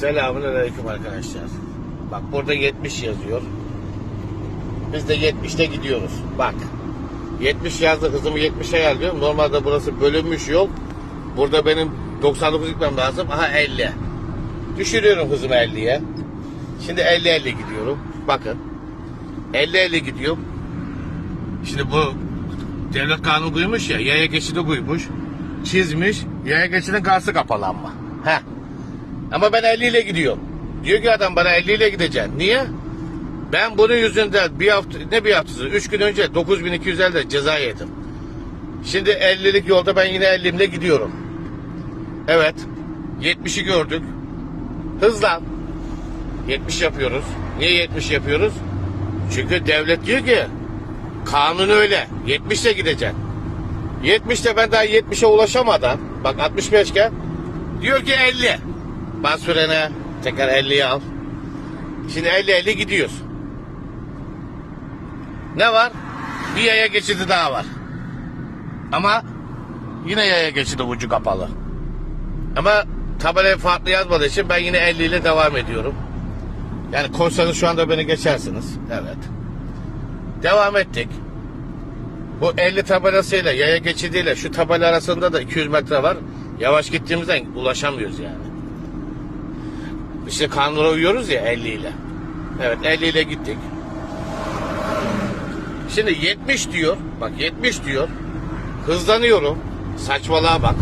Selamun aleyküm arkadaşlar. Bak burada 70 yazıyor. Biz de 70'te gidiyoruz. Bak. 70 yazdı hızımı 70'e ayarlıyorum. Normalde burası bölünmüş yol. Burada benim 99 gitmem lazım. Aha 50. Düşürüyorum hızımı 50'ye. Şimdi 50-50 gidiyorum. Bakın. 50-50 gidiyorum. Şimdi bu devlet kanunu buymuş ya. Yaya geçidi buymuş. Çizmiş. Yaya geçidin karşı kapalı ama. Heh. Ama ben 50 ile gidiyorum. Diyor ki adam bana 50 ile gideceksin. Niye? Ben bunun yüzünden bir hafta, ne bir haftası? 3 gün önce 9250 de ceza yedim. Şimdi 50'lik yolda ben yine 50'imle gidiyorum. Evet. 70'i gördük. Hızlan. 70 yapıyoruz. Niye 70 yapıyoruz? Çünkü devlet diyor ki kanun öyle. 70 ile gideceksin. 70'te ben daha 70'e ulaşamadan bak 65 iken diyor ki 50. Bas frene tekrar 50'yi al. Şimdi 50-50 gidiyoruz. Ne var? Bir yaya geçidi daha var. Ama yine yaya geçidi ucu kapalı. Ama tabelaya farklı yazmadığı için ben yine 50 ile devam ediyorum. Yani koşsanız şu anda beni geçersiniz. Evet. Devam ettik. Bu 50 tabelasıyla yaya geçidiyle şu tabela arasında da 200 metre var. Yavaş gittiğimizden ulaşamıyoruz yani. İşte kanuna uyuyoruz ya 50 ile. Evet 50 ile gittik. Şimdi 70 diyor. Bak 70 diyor. Hızlanıyorum. Saçmalığa bak.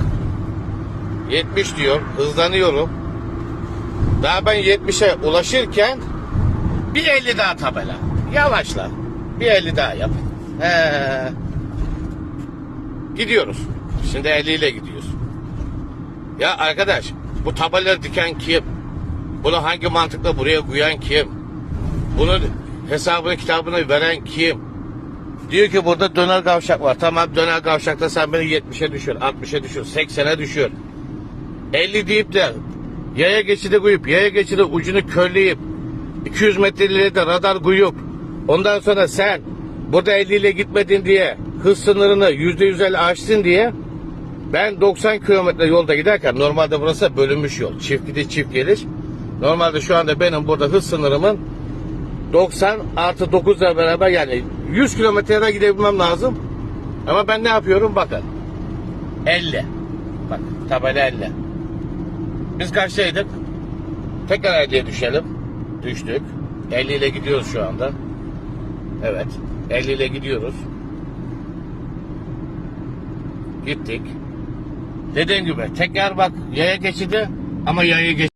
70 diyor. Hızlanıyorum. Daha ben 70'e ulaşırken bir 50 daha tabela. Yavaşla. Bir 50 daha yap. He. Gidiyoruz. Şimdi 50 ile gidiyoruz. Ya arkadaş bu tabelaları diken kim? Bunu hangi mantıkla buraya koyan kim? Bunun hesabını kitabını veren kim? Diyor ki burada döner kavşak var. Tamam döner kavşakta sen beni 70'e düşür, 60'a düşür, 80'e düşür. 50 deyip de yaya geçidi koyup, yaya geçidi ucunu körleyip, 200 metre de radar koyup, ondan sonra sen burada 50 ile gitmedin diye hız sınırını %150 aştın diye ben 90 kilometre yolda giderken normalde burası bölünmüş yol. Çift gidiş çift geliş. Normalde şu anda benim burada hız sınırımın 90 artı 9 ile beraber yani 100 kilometrede gidebilmem lazım. Ama ben ne yapıyorum bakın. 50. Bak tabela 50. Biz kaçtaydık? Tekrar 50'ye düşelim. Düştük. 50 ile gidiyoruz şu anda. Evet. 50 ile gidiyoruz. Gittik. Dediğim gibi tekrar bak yaya geçidi ama yaya geç